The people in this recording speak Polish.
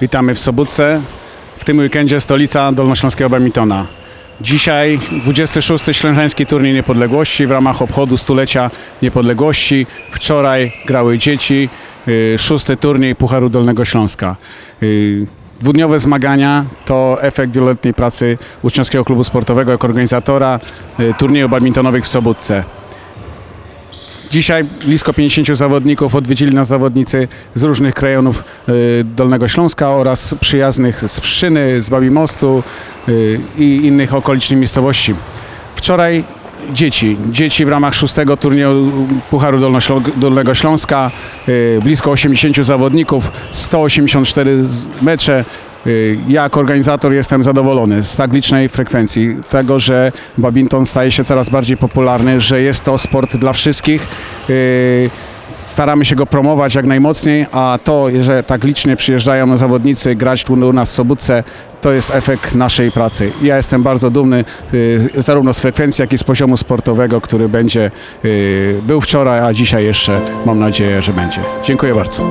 Witamy w Sobótce. W tym weekendzie stolica Dolnośląskiego badmintona. Dzisiaj 26. Ślężański Turniej Niepodległości w ramach obchodu stulecia niepodległości. Wczoraj grały dzieci. y, Szósty turniej Pucharu Dolnego Śląska. Y, Dwudniowe zmagania to efekt wieloletniej pracy Uczniowskiego Klubu Sportowego jako organizatora y, turnieju badmintonowych w Sobótce. Dzisiaj blisko 50 zawodników odwiedzili nas zawodnicy z różnych rejonów y, Dolnego Śląska oraz przyjaznych z Pszczyny, z Babimostu y, i innych okolicznych miejscowości. Wczoraj dzieci, dzieci w ramach szóstego turnieju Pucharu Dolnego Śląska, y, blisko 80 zawodników, 184 z- mecze. Y, Ja jako organizator jestem zadowolony z tak licznej frekwencji, tego, że badminton staje się coraz bardziej popularny, że jest to sport dla wszystkich. Y, Staramy się go promować jak najmocniej, a to, że tak licznie przyjeżdżają zawodnicy grać tu u nas w Sobótce, to jest efekt naszej pracy. Ja jestem bardzo dumny y, zarówno z frekwencji, jak i z poziomu sportowego, który będzie, y, był wczoraj, a dzisiaj jeszcze mam nadzieję, że będzie. Dziękuję bardzo.